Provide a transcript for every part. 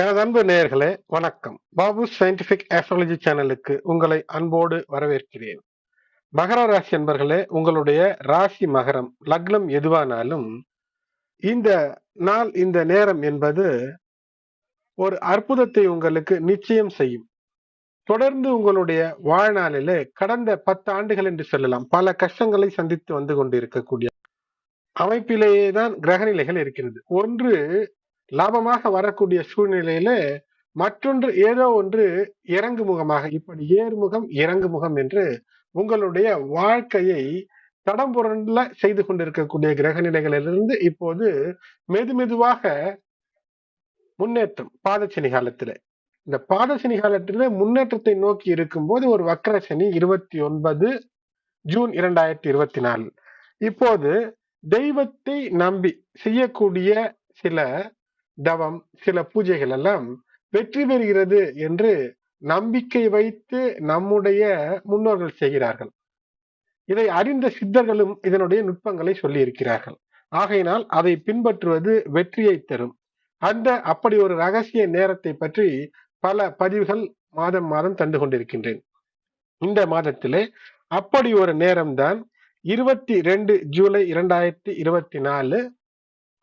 எனது அன்பு நேயர்களே வணக்கம். பாபு சயின்டிபிக் ஆஸ்ட்ராலஜி சேனலுக்கு உங்களை அன்போடு வரவேற்கிறேன். மகர ராசி என்பர்களே உங்களுடைய ராசி மகரம் லக்னம் எதுவானாலும் இந்த நாள் இந்த நேரம் என்பது ஒரு அற்புதத்தை உங்களுக்கு நிச்சயம் செய்யும். தொடர்ந்து உங்களுடைய வாழ்நாளிலே கடந்த பத்து ஆண்டுகள் என்று சொல்லலாம் பல கஷ்டங்களை சந்தித்து வந்து கொண்டிருக்கக்கூடிய அமைப்பிலேயே தான் கிரகநிலைகள் இருக்கிறது. ஒன்று லாபமாக வரக்கூடிய சூழ்நிலையில மற்றொன்று ஏதோ ஒன்று இறங்கு முகமாக இப்படி ஏறுமுகம் இறங்கு முகம் என்று உங்களுடைய வாழ்க்கையை தடம்புரண்ல செய்து கொண்டிருக்கக்கூடிய கிரக நிலைகளிலிருந்து இப்போது மெது மெதுவாக முன்னேற்றம் பாதசனி காலத்துல. இந்த பாதசனி காலத்துல முன்னேற்றத்தை நோக்கி இருக்கும்போது ஒரு வக்கர சனி இருபத்தி ஒன்பது ஜூன் இரண்டாயிரத்தி இருபத்தி நாலு இப்போது தெய்வத்தை நம்பி செய்யக்கூடிய சில தவம் சில பூஜைகள் எல்லாம் வெற்றி பெறுகிறது என்று நம்பிக்கை வைத்து நம்முடைய முன்னோர்கள் செய்கிறார்கள். இதை அறிந்த சித்தர்களும் இதனுடைய நுட்பங்களை சொல்லி இருக்கிறார்கள் ஆகையினால் அதை பின்பற்றுவது வெற்றியை தரும். அந்த அப்படி ஒரு ரகசிய நேரத்தை பற்றி பல பதிவுகள் மாதம் மாதம் தந்து கொண்டிருக்கின்றேன். இந்த மாதத்திலே அப்படி ஒரு நேரம்தான் இருபத்தி ரெண்டு ஜூலை இரண்டாயிரத்தி இருபத்தி நாலு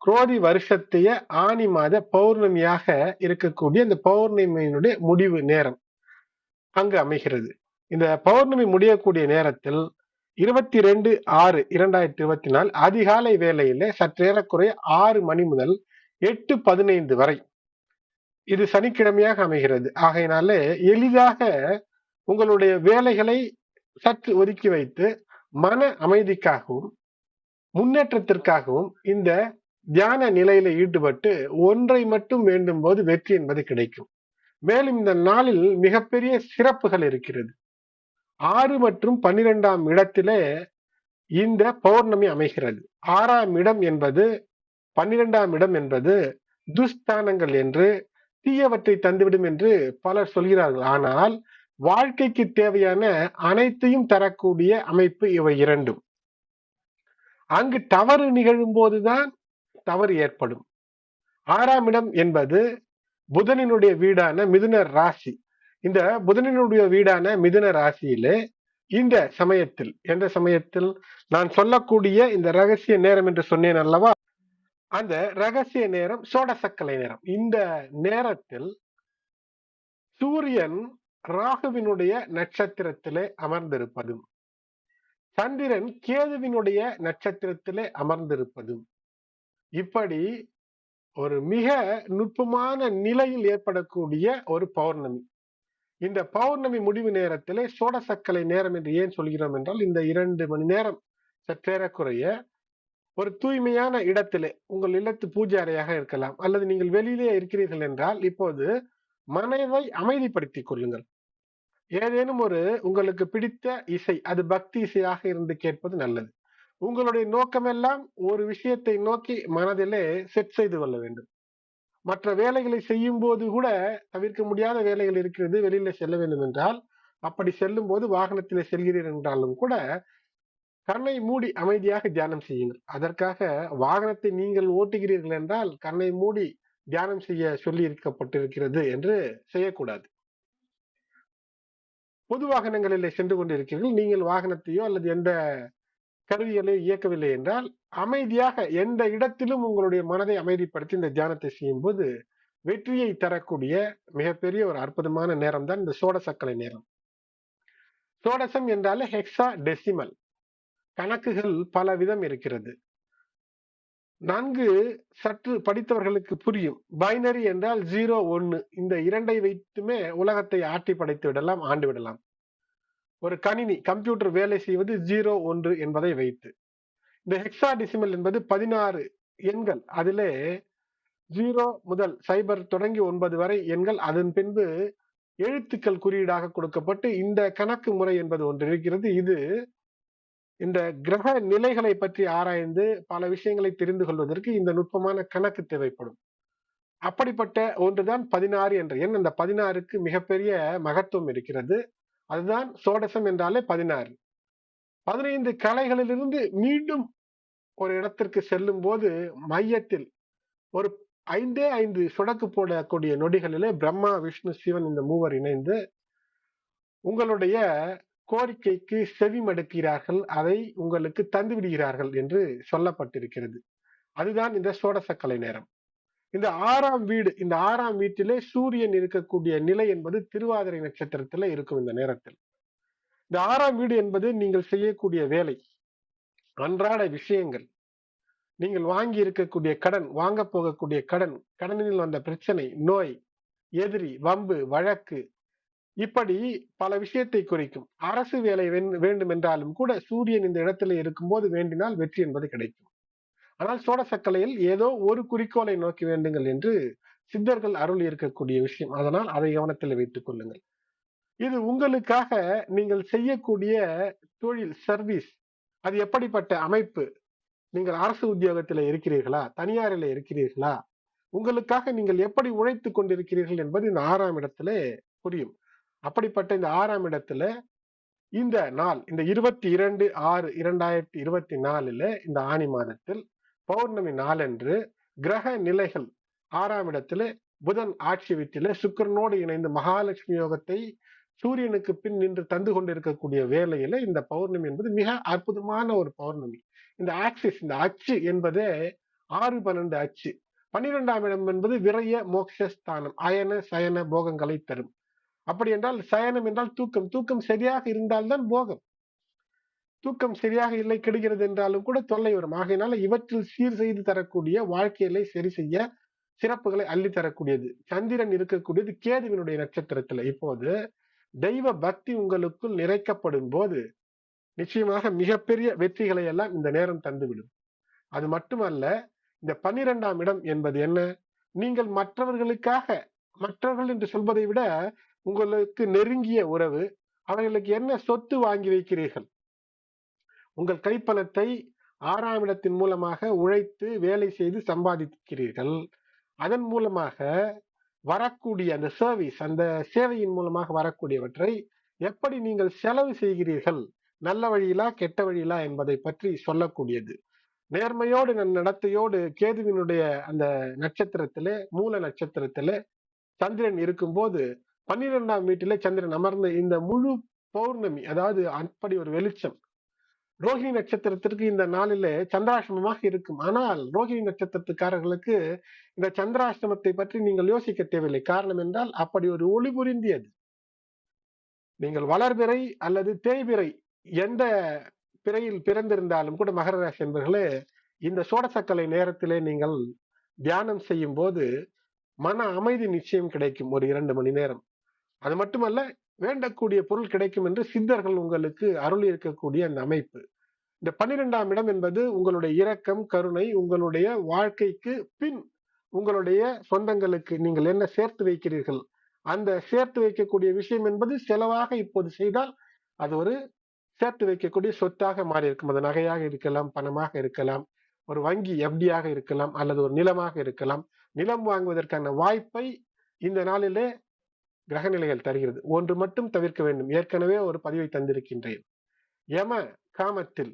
குரோதி வருஷத்தைய ஆணி மாத பௌர்ணமியாக இருக்கக்கூடிய இந்த பௌர்ணமியினுடைய முடிவு நேரம் அங்கு அமைகிறது. இந்த பௌர்ணமி முடியக்கூடிய நேரத்தில் இருபத்தி ரெண்டு ஆறு இரண்டாயிரத்தி இருபத்தி நாலு அதிகாலை வேளையில சற்றேறக்குறைய ஆறு மணி முதல் எட்டு பதினைந்து வரை இது சனிக்கிழமையாக அமைகிறது. ஆகையினாலே எளிதாக உங்களுடைய வேலைகளை சற்று ஒதுக்கி வைத்து மன அமைதிக்காகவும் முன்னேற்றத்திற்காகவும் இந்த தியான நிலையில ஈடுபட்டு ஒன்றை மட்டும் வேண்டும் போது வெற்றி என்பது கிடைக்கும். மேலும் இந்த நாளில் மிகப்பெரிய சிறப்புகள் இருக்கிறது. ஆறு மற்றும் பன்னிரெண்டாம் இடத்திலே இந்த பௌர்ணமி அமைகிறது. ஆறாம் இடம் என்பது பன்னிரெண்டாம் இடம் என்பது துஸ்தானங்கள் என்று தீயவற்றை தந்துவிடும் என்று பலர் சொல்கிறார்கள். ஆனால் வாழ்க்கைக்கு தேவையான அனைத்தையும் தரக்கூடிய அமைப்பு இவை இரண்டும். அங்கு தவறு நிகழும் போதுதான் தவறு ஏற்படும். ஆறாம் இடம் என்பது புதனினுடைய வீடான மிதுன ராசி. இந்த புதனினுடைய வீடான மிதுன ராசியிலே இந்த சமயத்தில் எந்த சமயத்தில்? நான் சொல்லக்கூடிய இந்த ரகசிய நேரம் என்று சொன்னேன் அல்லவா? அந்த ரகசிய நேரம் சோடசக்கலை நேரம். இந்த நேரத்தில் சூரியன் ராகுவினுடைய நட்சத்திரத்திலே அமர்ந்திருப்பதும் சந்திரன் கேதுவினுடைய நட்சத்திரத்திலே அமர்ந்திருப்பதும் இப்படி ஒரு மிக நுட்பமான நிலையில் ஏற்படக்கூடிய ஒரு பௌர்ணமி. இந்த பௌர்ணமி முடிவு நேரத்திலே சோடசக்கலை நேரம் என்று ஏன் சொல்கிறோம் என்றால் இந்த இரண்டு மணி நேரம் சற்றேறக்குறைய ஒரு தூய்மையான இடத்திலே உங்கள் இல்லத்து பூஜை அறையாக இருக்கலாம் அல்லது நீங்கள் வெளியிலே இருக்கிறீர்கள் என்றால் இப்போது மனதை அமைதிப்படுத்திக் கொள்ளுங்கள். ஏதேனும் ஒரு உங்களுக்கு பிடித்த இசை அது பக்தி இசையாக இருந்து கேட்பது நல்லது. உங்களுடைய நோக்கமெல்லாம் ஒரு விஷயத்தை நோக்கி மனதிலே செட் செய்து கொள்ள வேண்டும். மற்ற வேலைகளை செய்யும் போது கூட தவிர்க்க முடியாத வேலைகள் இருக்கிறது வெளியில செல்ல வேண்டும் என்றால் அப்படி செல்லும் போது வாகனத்திலே செல்கிறீர்கள் என்றாலும் கூட கண்ணை மூடி அமைதியாக தியானம் செய்யுங்கள். அதற்காக வாகனத்தை நீங்கள் ஓட்டுகிறீர்கள் என்றால் கண்ணை மூடி தியானம் செய்ய சொல்லி இருக்கப்பட்டிருக்கிறது என்று செய்யக்கூடாது. பொது வாகனங்களில் சென்று கொண்டிருக்கிறீர்கள். நீங்கள் வாகனத்தையோ அல்லது எந்த கருவிகளை இயக்கவில்லை என்றால் அமைதியாக எந்த இடத்திலும் உங்களுடைய மனதை அமைதிப்படுத்தி இந்த தியானத்தை செய்யும் போது வெற்றியை தரக்கூடிய மிகப்பெரிய ஒரு அற்புதமான நேரம் தான் இந்த சோடசக்கலை நேரம். சோடசம் என்றாலே ஹெக்ஸா டெசிமல் கணக்குகள் பல விதம் இருக்கிறது. நன்கு சற்று படித்தவர்களுக்கு புரியும். பைனரி என்றால் ஜீரோ ஒன்னு இந்த இரண்டை வைத்துமே உலகத்தை ஆட்டி படைத்து விடலாம் ஆண்டு விடலாம். ஒரு கணினி கம்ப்யூட்டர் வேலை செய்வது ஜீரோ ஒன்று என்பதை வைத்து. இந்த ஹெக்ஸா டிசிமல் என்பது பதினாறு எண்கள். அதிலே ஜீரோ முதல் சைபர் தொடங்கி ஒன்பது வரை எண்கள். அதன் பின்பு எழுத்துக்கள் குறியீடாக கொடுக்கப்பட்டு இந்த கணக்கு முறை என்பது ஒன்று இருக்கிறது. இது இந்த கிரக நிலைகளை பற்றி ஆராய்ந்து பல விஷயங்களை தெரிந்து கொள்வதற்கு இந்த நுட்பமான கணக்கு தேவைப்படும். அப்படிப்பட்ட ஒன்றுதான் பதினாறு என்ற எண். அந்த பதினாறுக்கு மிகப்பெரிய மகத்துவம் இருக்கிறது. அதுதான் சோடசம் என்றாலே பதினாறு. பதினைந்து கலைகளிலிருந்து மீண்டும் ஒரு இடத்திற்கு செல்லும் போது மையத்தில் ஒரு ஐந்தே ஐந்து சுடக்கு போடக்கூடிய நொடிகளிலே பிரம்மா விஷ்ணு சிவன் இந்த மூவர் இணைந்து உங்களுடைய கோரிக்கைக்கு செவி மடுக்கிறார்கள் அதை உங்களுக்கு தந்து விடுகிறார்கள் என்று சொல்லப்பட்டிருக்கிறது. அதுதான் இந்த சோடசக்கலை நேரம். இந்த ஆறாம் வீடு இந்த ஆறாம் வீட்டிலே சூரியன் இருக்கக்கூடிய நிலை என்பது திருவாதிரை நட்சத்திரத்துல இருக்கும் இந்த நேரத்தில். இந்த ஆறாம் வீடு என்பது நீங்கள் செய்யக்கூடிய வேலை அன்றாட விஷயங்கள். நீங்கள் வாங்கி இருக்கக்கூடிய கடன் வாங்க போகக்கூடிய கடன் கடனில் வந்த பிரச்சனை நோய் எதிரி வம்பு வழக்கு இப்படி பல விஷயத்தை குறிக்கும். அரசு வேலை வேண்டும் என்றாலும் கூட சூரியன் இந்த இடத்துல இருக்கும்போது வேண்டினால் வெற்றி என்பது கிடைக்கும். ஆனால் சோடசக்கலையில் ஏதோ ஒரு குறிக்கோளை நோக்கி வேண்டுங்கள் என்று சித்தர்கள் அருள் இருக்கக்கூடிய விஷயம். அதனால் அதை கவனத்தில் வைத்துக் கொள்ளுங்கள். இது உங்களுக்காக நீங்கள் செய்யக்கூடிய தொழில் சர்வீஸ் அது எப்படிப்பட்ட அமைப்பு? நீங்கள் அரசு உத்தியோகத்தில் இருக்கிறீர்களா? தனியாரில் இருக்கிறீர்களா? உங்களுக்காக நீங்கள் எப்படி உழைத்து கொண்டிருக்கிறீர்கள் என்பது இந்த ஆறாம் இடத்துல புரியும். அப்படிப்பட்ட இந்த ஆறாம் இடத்துல இந்த நாள் இந்த இருபத்தி இரண்டு ஆறு இரண்டாயிரத்தி இருபத்தி நாலுல இந்த ஆணி மாதத்தில் பௌர்ணமி நாளன்று கிரக நிலைகள் ஆறாம் இடத்துல புதன் ஆட்சி வீட்டில சுக்கரனோடு இணைந்து மகாலட்சுமி யோகத்தை சூரியனுக்கு பின் நின்று தந்து கொண்டிருக்கக்கூடிய வேலையில இந்த பௌர்ணமி என்பது மிக அற்புதமான ஒரு பௌர்ணமி. இந்த ஆக்சிஸ் இந்த அச்சு என்பதே ஆறு பன்னெண்டு அச்சு. பன்னிரெண்டாம் இடம் என்பது விரைய மோக்ஷஸ்தானம் அயன சயன போகங்களை தரும். அப்படி என்றால் சயனம் என்றால் தூக்கம். தூக்கம் சரியாக இருந்தால்தான் போகம். தூக்கம் சரியாக இல்லை கெடுகிறது என்றாலும் கூட தொல்லை வரும். ஆகையினால இவற்றில் சீர் செய்து தரக்கூடிய வாழ்க்கையில சரி செய்ய சிறப்புகளை அள்ளி தரக்கூடியது. சந்திரன் இருக்கக்கூடியது கேதுவினுடைய நட்சத்திரத்துல. இப்போது தெய்வ பக்தி உங்களுக்குள் நிறைக்கப்படும் போது நிச்சயமாக மிகப்பெரிய வெற்றிகளை எல்லாம் இந்த நேரம் தந்துவிடும். அது மட்டுமல்ல இந்த பன்னிரெண்டாம் இடம் என்பது என்ன? நீங்கள் மற்றவர்களுக்காக மற்றவர்கள் என்று சொல்வதை விட உங்களுக்கு நெருங்கிய உறவு அவர்களுக்கு என்ன சொத்து வாங்கி வைக்கிறீர்கள்? உங்கள் கைப்பணத்தை ஆறாம் இடத்தின் மூலமாக உழைத்து வேலை செய்து சம்பாதிக்கிறீர்கள். அதன் மூலமாக வரக்கூடிய அந்த சர்வீஸ் அந்த சேவையின் மூலமாக வரக்கூடியவற்றை எப்படி நீங்கள் செலவு செய்கிறீர்கள்? நல்ல வழியிலா கெட்ட வழியிலா என்பதை பற்றி சொல்லக்கூடியது. நேர்மையோடு நடத்தையோடு கேதுவினுடைய அந்த நட்சத்திரத்திலே மூல நட்சத்திரத்திலே சந்திரன் இருக்கும்போது பன்னிரெண்டாம் வீட்டிலே சந்திரன் அமர்ந்த இந்த முழு பௌர்ணமி அதாவது அப்படி ஒரு வெளிச்சம் ரோஹிணி நட்சத்திரத்திற்கு இந்த நாளிலே சந்திராசிரமமாக இருக்கும். ஆனால் ரோஹிணி நட்சத்திரத்துக்காரர்களுக்கு இந்த சந்திராசிரமத்தை பற்றி நீங்கள் யோசிக்க தேவையில்லை. காரணம் என்றால் அப்படி ஒரு ஒளி புரிந்தியது. நீங்கள் வளர்பிறை அல்லது தேய்பிறை எந்த பிறையில் பிறந்திருந்தாலும் கூட மகர ராசி என்பர்களே இந்த சோடசக்கலை நேரத்திலே நீங்கள் தியானம் செய்யும் போது மன அமைதி நிச்சயம் கிடைக்கும் ஒரு இரண்டு மணி நேரம். அது மட்டுமல்ல வேண்டக்கூடிய பொருள் கிடைக்கும் என்று சித்தர்கள் உங்களுக்கு அருள் இருக்கக்கூடிய அந்த அமைப்பு. இந்த பன்னிரெண்டாம் இடம் என்பது உங்களுடைய இரக்கம் கருணை உங்களுடைய வாழ்க்கைக்கு பின் உங்களுடைய சொந்தங்களுக்கு நீங்கள் என்ன சேர்த்து வைக்கிறீர்கள்? அந்த சேர்த்து வைக்கக்கூடிய விஷயம் என்பது செலவாக இப்போது செய்தால் அது ஒரு சேர்த்து வைக்கக்கூடிய சொத்தாக மாறி இருக்கும் அது நகையாக இருக்கலாம் பணமாக இருக்கலாம் ஒரு வங்கி எஃப்டியாக இருக்கலாம் அல்லது ஒரு நிலமாக இருக்கலாம். நிலம் வாங்குவதற்கான வாய்ப்பை இந்த நாளிலே கிரகநிலைகள் தருகிறது. ஒன்று மட்டும் தவிர்க்க வேண்டும். ஏற்கனவே ஒரு பதிவை தந்திருக்கின்றேன். யம காமத்தில்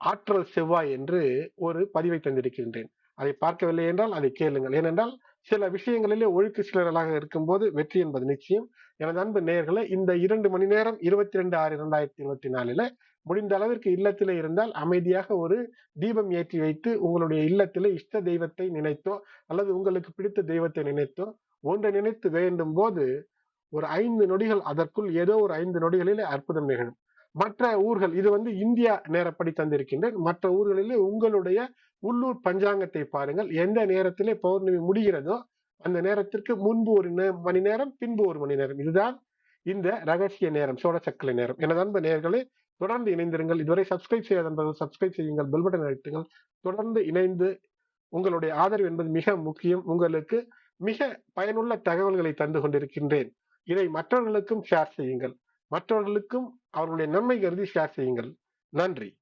ஆற்றல் செவ்வாய் என்று ஒரு பதிவை தந்திருக்கின்றேன். அதை பார்க்கவில்லை என்றால் அதை கேளுங்கள். ஏனென்றால் சில விஷயங்களிலே ஒழுக்கு சிலர்களாக இருக்கும்போது வெற்றி என்பது நிச்சயம். எனது அன்பு நேர்களை இந்த இரண்டு மணி நேரம் இருபத்தி ரெண்டு ஆறு இரண்டாயிரத்தி இருபத்தி நாலுல முடிந்த அளவிற்கு இல்லத்திலே இருந்தால் அமைதியாக ஒரு தீபம் ஏற்றி வைத்து உங்களுடைய இல்லத்திலே இஷ்ட தெய்வத்தை நினைத்தோ அல்லது உங்களுக்கு பிடித்த தெய்வத்தை நினைத்தோ ஒன்றை நினைத்து வேண்டும் போது ஒரு ஐந்து நொடிகள் அதற்குள் ஏதோ ஒரு ஐந்து நொடிகளிலே அற்புதம் நிகழும். மற்ற ஊர்கள் இது வந்து இந்தியா நேரப்படி தந்திருக்கின்றேன். மற்ற ஊர்களிலே உங்களுடைய உள்ளூர் பஞ்சாங்கத்தை பாருங்கள். எந்த நேரத்திலே பௌர்ணமி முடிகிறதோ அந்த நேரத்திற்கு முன்பு ஒரு மணி நேரம் பின்பு ஒரு மணி நேரம். இதுதான் இந்த ரகசிய நேரம் சோழச்சக்கலை நேரம். எனது அன்பு நேர்களை தொடர்ந்து இணைந்திருங்கள். இதுவரை சப்ஸ்கிரைப் செய்யாத நண்பர்கள் சப்ஸ்கிரைப் செய்யுங்கள். பெல் பட்டன் அழுத்துங்கள். தொடர்ந்து இணைந்து உங்களுடைய ஆதரவு என்பது மிக முக்கியம். உங்களுக்கு மிக பயனுள்ள தகவல்களை தந்து கொண்டிருக்கின்றேன். இதை மற்றவர்களுக்கும் ஷேர் செய்யுங்கள். மற்றவர்களுக்கும் அவர்களுடைய நன்மை கருதி ஷேர் செய்யுங்கள். நன்றி.